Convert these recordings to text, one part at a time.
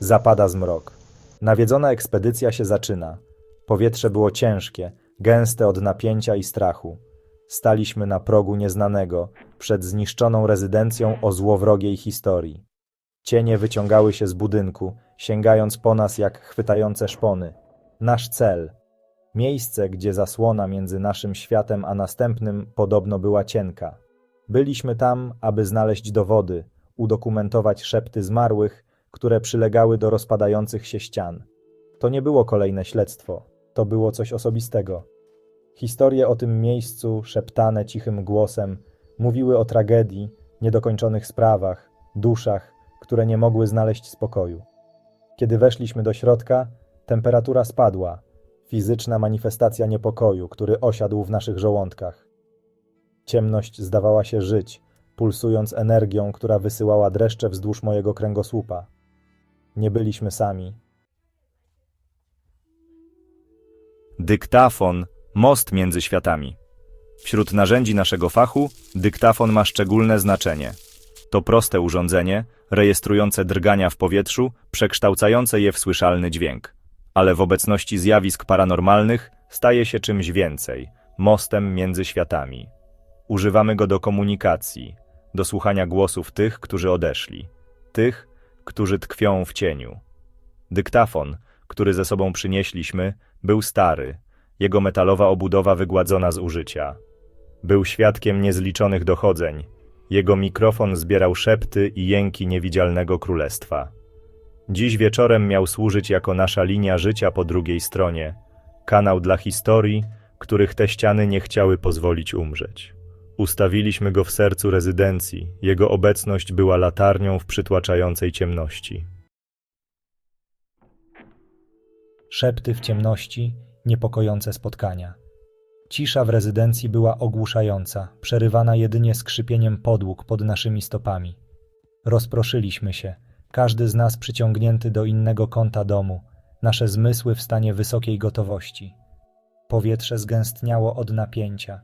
Zapada zmrok. Nawiedzona ekspedycja się zaczyna. Powietrze było ciężkie, gęste od napięcia i strachu. Staliśmy na progu nieznanego, przed zniszczoną rezydencją o złowrogiej historii. Cienie wyciągały się z budynku, sięgając po nas jak chwytające szpony. Nasz cel. Miejsce, gdzie zasłona między naszym światem a następnym podobno była cienka. Byliśmy tam, aby znaleźć dowody, udokumentować szepty zmarłych, które przylegały do rozpadających się ścian. To nie było kolejne śledztwo, to było coś osobistego. Historie o tym miejscu, szeptane cichym głosem, mówiły o tragedii, niedokończonych sprawach, duszach, które nie mogły znaleźć spokoju. Kiedy weszliśmy do środka, temperatura spadła, fizyczna manifestacja niepokoju, który osiadł w naszych żołądkach. Ciemność zdawała się żyć, pulsując energią, która wysyłała dreszcze wzdłuż mojego kręgosłupa. Nie byliśmy sami. Dyktafon most między światami. Wśród narzędzi naszego fachu dyktafon ma szczególne znaczenie. To proste urządzenie, rejestrujące drgania w powietrzu, przekształcające je w słyszalny dźwięk. Ale w obecności zjawisk paranormalnych staje się czymś więcej mostem między światami. Używamy go do komunikacji, do słuchania głosów tych, którzy odeszli, tych, którzy tkwią w cieniu. Dyktafon, który ze sobą przynieśliśmy, był stary, jego metalowa obudowa wygładzona z użycia. Był świadkiem niezliczonych dochodzeń. Jego mikrofon zbierał szepty i jęki niewidzialnego królestwa. Dziś wieczorem miał służyć jako nasza linia życia po drugiej stronie, kanał dla historii, których te ściany nie chciały pozwolić umrzeć. Ustawiliśmy go w sercu rezydencji, jego obecność była latarnią w przytłaczającej ciemności. Szepty w ciemności, niepokojące spotkania. Cisza w rezydencji była ogłuszająca, przerywana jedynie skrzypieniem podłóg pod naszymi stopami. Rozproszyliśmy się, każdy z nas przyciągnięty do innego kąta domu, nasze zmysły w stanie wysokiej gotowości. Powietrze zgęstniało od napięcia,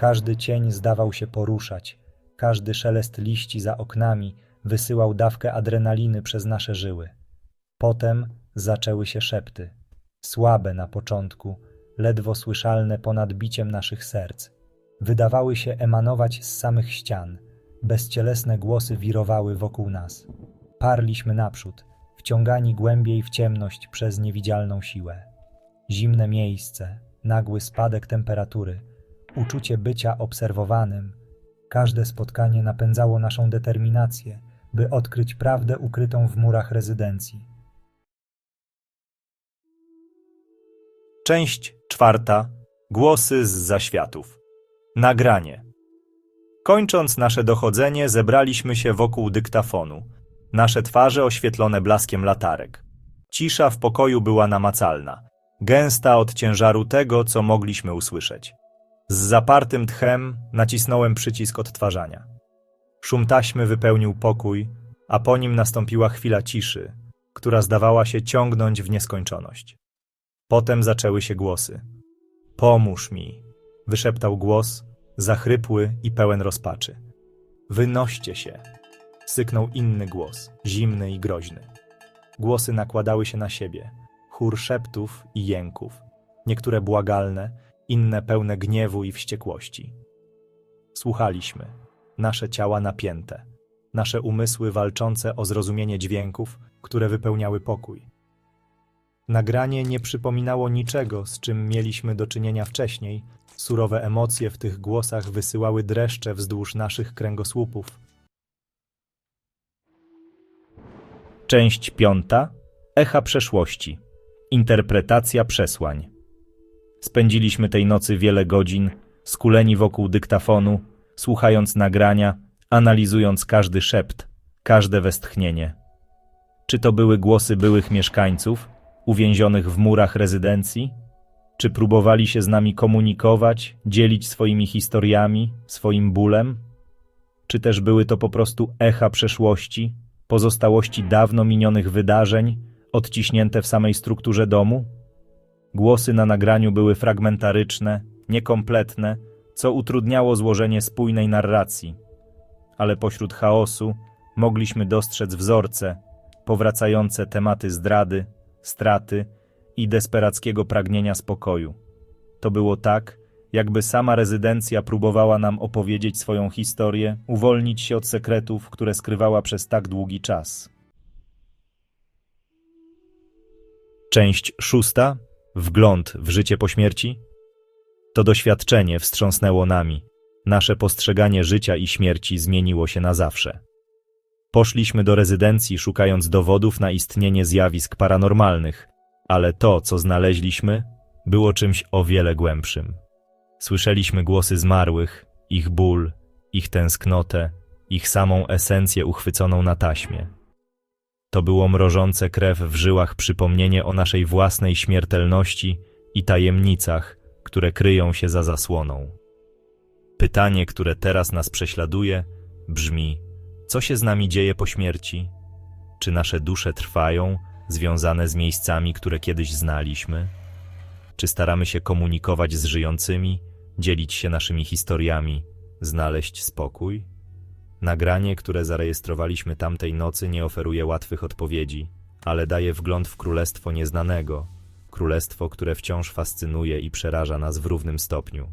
każdy cień zdawał się poruszać, każdy szelest liści za oknami wysyłał dawkę adrenaliny przez nasze żyły. Potem zaczęły się szepty, słabe na początku, ledwo słyszalne ponad biciem naszych serc. Wydawały się emanować z samych ścian, bezcielesne głosy wirowały wokół nas. Parliśmy naprzód, wciągani głębiej w ciemność przez niewidzialną siłę. Zimne miejsce, nagły spadek temperatury, uczucie bycia obserwowanym. Każde spotkanie napędzało naszą determinację, by odkryć prawdę ukrytą w murach rezydencji. Część czwarta. Głosy z zaświatów. Nagranie. Kończąc nasze dochodzenie, zebraliśmy się wokół dyktafonu. Nasze twarze oświetlone blaskiem latarek. Cisza w pokoju była namacalna, gęsta od ciężaru tego, co mogliśmy usłyszeć. Z zapartym tchem nacisnąłem przycisk odtwarzania. Szum taśmy wypełnił pokój, a po nim nastąpiła chwila ciszy, która zdawała się ciągnąć w nieskończoność. Potem zaczęły się głosy. Pomóż mi, wyszeptał głos, zachrypły i pełen rozpaczy. Wynoście się, syknął inny głos, zimny i groźny. Głosy nakładały się na siebie, chór szeptów i jęków, niektóre błagalne, inne pełne gniewu i wściekłości. Słuchaliśmy, nasze ciała napięte, nasze umysły walczące o zrozumienie dźwięków, które wypełniały pokój. Nagranie nie przypominało niczego, z czym mieliśmy do czynienia wcześniej. Surowe emocje w tych głosach wysyłały dreszcze wzdłuż naszych kręgosłupów. Część piąta. Echa przeszłości. Interpretacja przesłań. Spędziliśmy tej nocy wiele godzin, skuleni wokół dyktafonu, słuchając nagrania, analizując każdy szept, każde westchnienie. Czy to były głosy byłych mieszkańców, uwięzionych w murach rezydencji? Czy próbowali się z nami komunikować, dzielić swoimi historiami, swoim bólem? Czy też były to po prostu echa przeszłości, pozostałości dawno minionych wydarzeń, odciśnięte w samej strukturze domu? Głosy na nagraniu były fragmentaryczne, niekompletne, co utrudniało złożenie spójnej narracji. Ale pośród chaosu mogliśmy dostrzec wzorce, powracające tematy zdrady, straty i desperackiego pragnienia spokoju. To było tak, jakby sama rezydencja próbowała nam opowiedzieć swoją historię, uwolnić się od sekretów, które skrywała przez tak długi czas. Część szósta. Wgląd w życie po śmierci. To doświadczenie wstrząsnęło nami. Nasze postrzeganie życia i śmierci zmieniło się na zawsze. Poszliśmy do rezydencji, szukając dowodów na istnienie zjawisk paranormalnych, ale to, co znaleźliśmy, było czymś o wiele głębszym. Słyszeliśmy głosy zmarłych, ich ból, ich tęsknotę, ich samą esencję uchwyconą na taśmie. To było mrożące krew w żyłach przypomnienie o naszej własnej śmiertelności i tajemnicach, które kryją się za zasłoną. Pytanie, które teraz nas prześladuje, brzmi: co się z nami dzieje po śmierci? Czy nasze dusze trwają, związane z miejscami, które kiedyś znaliśmy? Czy staramy się komunikować z żyjącymi, dzielić się naszymi historiami, znaleźć spokój? Nagranie, które zarejestrowaliśmy tamtej nocy, nie oferuje łatwych odpowiedzi, ale daje wgląd w królestwo nieznanego, królestwo, które wciąż fascynuje i przeraża nas w równym stopniu.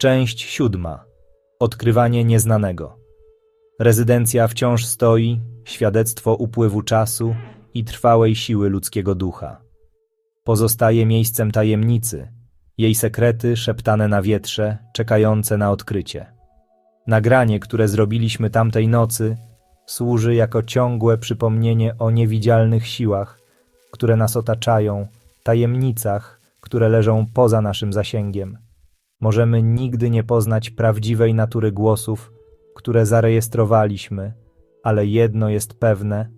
Część siódma. Odkrywanie nieznanego. Rezydencja wciąż stoi, świadectwo upływu czasu i trwałej siły ludzkiego ducha. Pozostaje miejscem tajemnicy, jej sekrety szeptane na wietrze, czekające na odkrycie. Nagranie, które zrobiliśmy tamtej nocy, służy jako ciągłe przypomnienie o niewidzialnych siłach, które nas otaczają, tajemnicach, które leżą poza naszym zasięgiem. Możemy nigdy nie poznać prawdziwej natury głosów, które zarejestrowaliśmy, ale jedno jest pewne: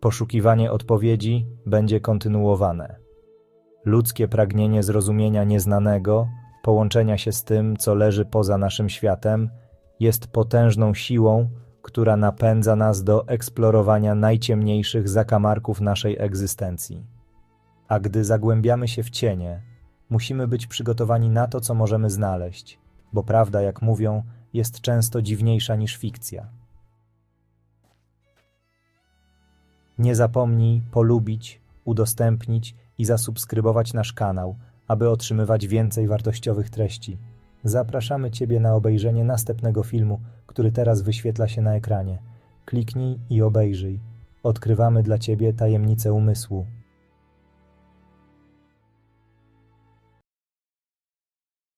poszukiwanie odpowiedzi będzie kontynuowane. Ludzkie pragnienie zrozumienia nieznanego, połączenia się z tym, co leży poza naszym światem, jest potężną siłą, która napędza nas do eksplorowania najciemniejszych zakamarków naszej egzystencji. A gdy zagłębiamy się w cienie, musimy być przygotowani na to, co możemy znaleźć, bo prawda, jak mówią, jest często dziwniejsza niż fikcja. Nie zapomnij polubić, udostępnić i zasubskrybować nasz kanał, aby otrzymywać więcej wartościowych treści. Zapraszamy Ciebie na obejrzenie następnego filmu, który teraz wyświetla się na ekranie. Kliknij i obejrzyj. Odkrywamy dla Ciebie tajemnice umysłu.